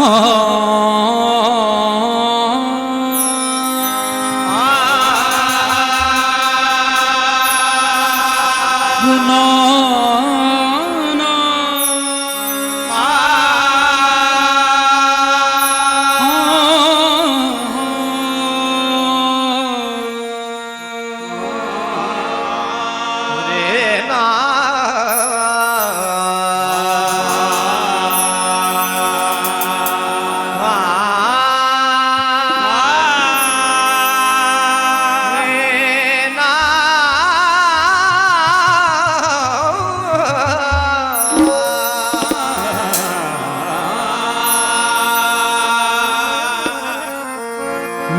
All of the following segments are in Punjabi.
হা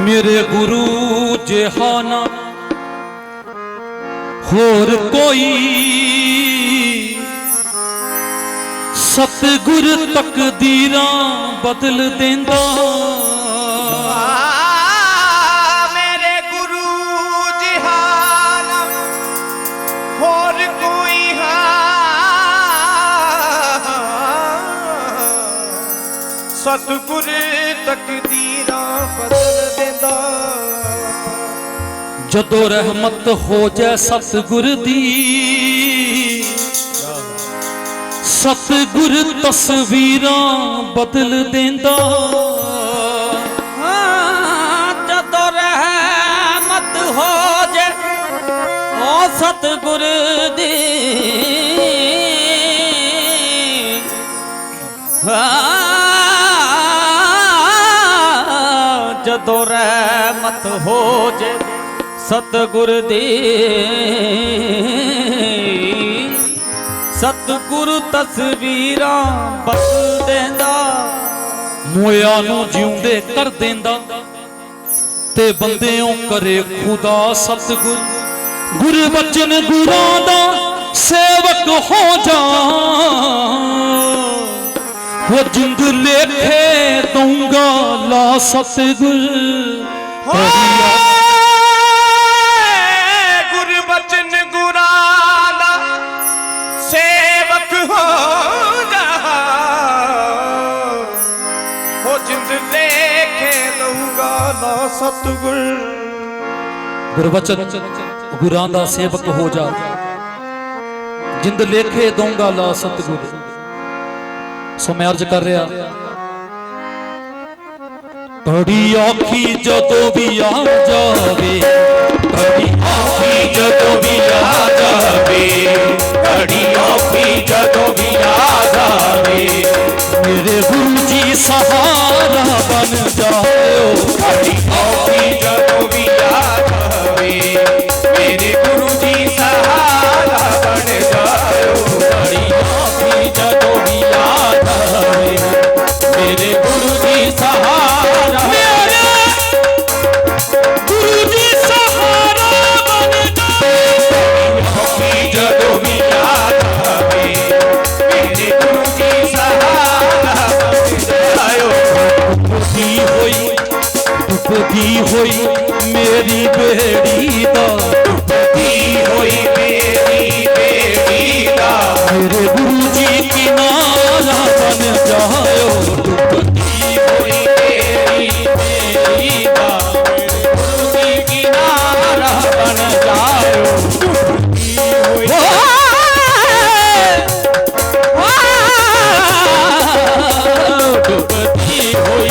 ਮੇਰੇ ਗੁਰੂ ਜਹਾਨਾ, ਹੋਰ ਕੋਈ ਸਤਿਗੁਰ ਤਕਦੀਰਾਂ ਬਦਲ ਦਿੰਦਾ। ਮੇਰੇ ਗੁਰੂ ਜਹਾਨ, ਹੋਰ ਕੋਈ ਹਾਂ। ਸਤਿਗੁਰ ਤਕਦੀਰਾਂ ਬਦਲ ਜਦੋਂ ਰਹਿਮਤ ਹੋ ਜਾਏ ਸਤਿਗੁਰ ਦੀ। ਸਤਿਗੁਰ ਤਸਵੀਰਾਂ ਬਦਲ ਦਿੰਦਾ। ਜਦੋਂ ਰਹਿਮਤ ਹੋ ਜੇ ਉਹ ਸਤਿਗੁਰ ਦੀ। ਹਾਂ, ਜਦੋਂ ਰਹਿਮਤ ਹੋ ਜੇ ਸਤਿਗੁਰ ਦੇ। ਸਤਿਗੁਰ ਤਸਵੀਰਾਂ ਬਦਲ ਦਿੰਦਾ। ਮੋਇਆ ਨੂੰ ਜਿਉਂਦੇ ਕਰ ਦਿੰਦਾ। ਤੇ ਬੰਦਿਆਂ ਕਰੇ ਖੁਦਾ ਸਤਿਗੁਰ। ਗੁਰਬਚਨ ਗੁਰਾਂ ਦਾ ਸੇਵਕ ਹੋ ਜਾ। ਹੋ ਜਿੰਦ ਲੇਖੇ ਦਊਂਗਾ ਲਾ ਸਤਿਗੁਰ। ਹਰੀਆ ਲੇਖੇ ਲਊਗਾ ਨਾ ਸਤਿਗੁਰ। ਗੁਰਬਚਨ ਗੁਰਾਂ ਦਾ ਸੇਵਕ ਹੋ ਜਾ। ਜਿੰਦ ਲੇਖੇ ਦਊਂਗਾ ਲਾ ਸਤਿਗੁਰ। ਸੋ ਮੈਂ ਅਰਜ ਕਰ ਰਿਹਾ ਤੁਹਾਡੀ ਔਖੀ ਜਦੋਂ ਵੀ ਆ ਜਾਵੇ ਤੁਹਾਡੀ ਔਖੀ ਜਦੋਂ ਵੀ ਆ ਜਾਵੇ ਤੁਹਾਡੀ ਔਖੀ ਜਦੋਂ ਵੀ ਆ ਜਾਵੇ ਮੇਰੇ ਗੁਰੂ ਜੀ ਸਹਾਰਾ ਬਣ ਡੁੱਬਦੀ ਹੋਈ ਮੇਰੀ ਬੇੜੀ ਦਾ ਡੁੱਬਦੀ ਹੋਈ ਮੇਰੀ ਬੇੜੀ ਦਾ ਮੇਰੇ ਗੁਰੂ ਜੀ ਕਿਨਾਰਾ ਬਣ ਜਾਇਓ ਡੁੱਬਦੀ ਹੋਈ ਮੇਰੀ ਬੇੜੀ ਦਾ ਮੇਰੇ ਗੁਰੂ ਜੀ ਕਿਨਾਰਾ ਬਣ ਜਾਇਓ ਡੁੱਬਦੀ ਹੋਈ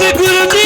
ਸਤਿਗੁਰੂ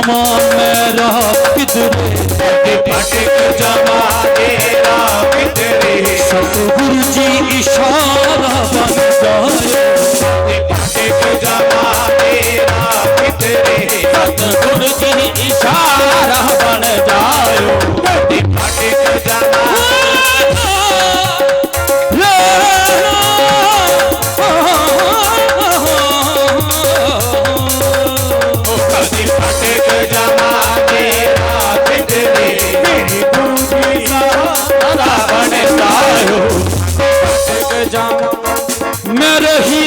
ਭਟਕ ਜਾਵਾਂ ਮੇਰਾ ਕਿਧਰੇ ਭਟਕ ਜਾਵਾਂ ਤੇਰਾ ਕਿਧਰੇ ਸਤਿਗੁਰੂ ਜੀ, ਇਸ਼ਾਰਾ ਬਣ ਜਾਏ ਤੇ ਭਟਕ ਜਾਵਾਂ ਤੇਰਾ ਕਿਧਰੇ ਸਤਿਗੁਰੂ ਜੀ, ਇਸ਼ਾਰਾ ਬਣ ਜਾਏ ਜਾਵਾਂ ਮੈਂ ਰਹੀ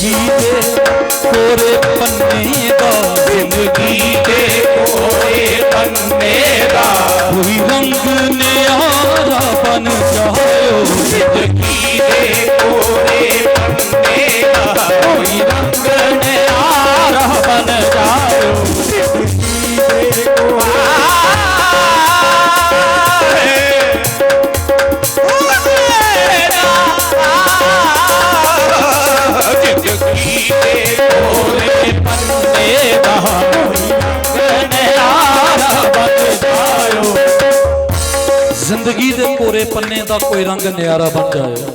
ਜ਼ਿੰਦਗੀ ਦੇ ਕੋਰੇ ਪੰਨੇ ਦਾ ਜ਼ਿੰਦਗੀ ਦੇ ਕੋਰੇ ਪੰਨੇ ਦਾ। ਕੋਈ ਰੰਗ ਨਿਆਰਾ ਬਣ ਜਾਇਓ ਜ਼ਿੰਦਗੀ ਦੇ ਕੋਰੇ ਜ਼ਿੰਦਗੀ ਦੇ ਕੋਰੇ ਪੰਨੇ ਦਾ ਕੋਈ ਰੰਗ ਨਿਆਰਾ ਬਣ ਜਾਇਓ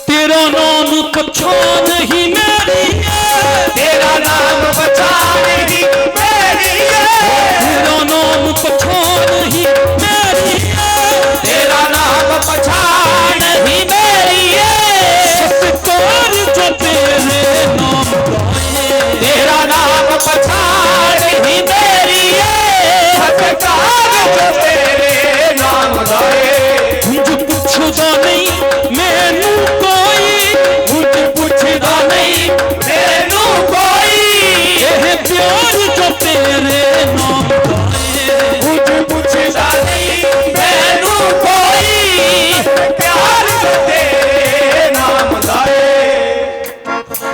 ਤੇਰਾ ਨਾਂ ਨੂੰ ਪਛਾਣ ਹੀ ਮੇਰੀ ਤੇਰਾ ਨਾਮ ਬਚਾਣੇ ਦੀ ਮੇਰੀ ਤੇਰਾ ਨਾਮ ਪਛਾਣ ਹੀ ਮੇਰੀ ਤੇਰਾ ਨਾਮ ਪਛਾਣ ਹੀ ਮੇਰੀ ਸਤਿਕਾਰ ਜੋ ਤੇਰੇ ਨਾਮ ਗਾਏ ਤੇਰਾ ਨਾਮ ਪਛਾਣ ਹੀ ਮੇਰੀ ਸਤਕਾਰ ਜੋ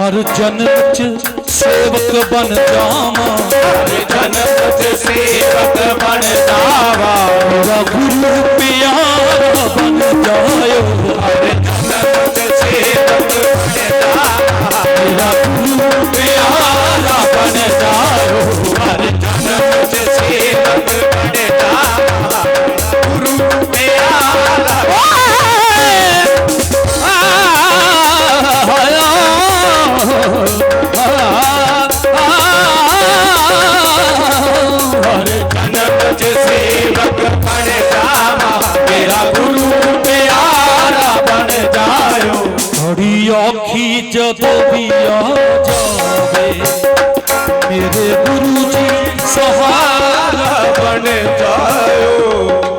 ਹਰ ਜਨਮ ਚ ਸੇਵਕ ਬਣ ਜਾਵਾਂ। ਹਰ ਜਨਮ ਤੇ ਸੇਵਕ ਬਣ ਜਾਵਾ। ਮੇਰਾ ਗੁਰੂ ਇੱਜ਼ਤ ਵੀ ਆ ਜਾਵੇ। ਮੇਰੇ ਗੁਰੂ ਜੀ ਸਹਾਰਾ ਬਣ ਜਾਓ